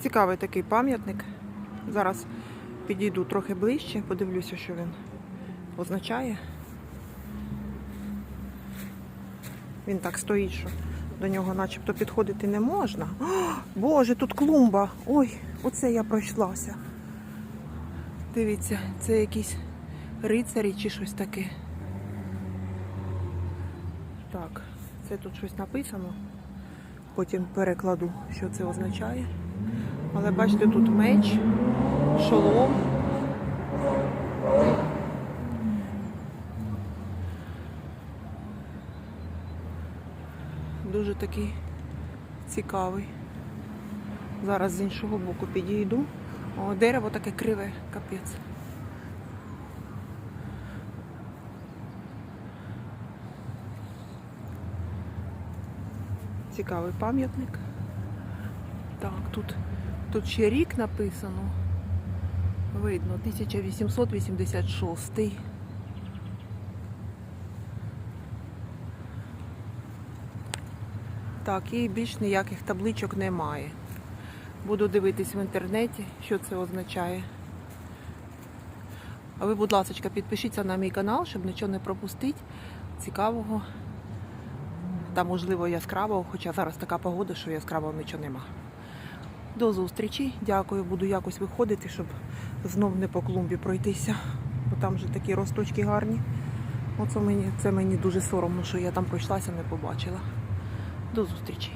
Цікавий такий пам'ятник. Зараз підійду трохи ближче, подивлюся, що він означає. Він так стоїть, що до нього начебто підходити не можна. О, Боже, тут клумба. Ой, оце я пройшлася. Дивіться, це якісь рицарі чи щось таке. Так, це тут щось написано. Потім перекладу, що це означає. Але бачите, тут меч, шолом. Дуже такий цікавий. Зараз з іншого боку підійду. О, дерево таке криве, капець. Цікавий пам'ятник. Так, тут, тут ще рік написано. Видно, 1886. Так, і більш ніяких табличок немає. Буду дивитись в інтернеті, що це означає. А ви, будь ласка, підпишіться на мій канал, щоб нічого не пропустити. Цікавого та можливо яскравого, хоча зараз така погода, що яскравого нічого нема. До зустрічі. Дякую, буду якось виходити, щоб знов не по клумбі пройтися, бо там вже такі росточки гарні. Оце мені, це мені дуже соромно, що я там пройшлася, не побачила. До зустрічі.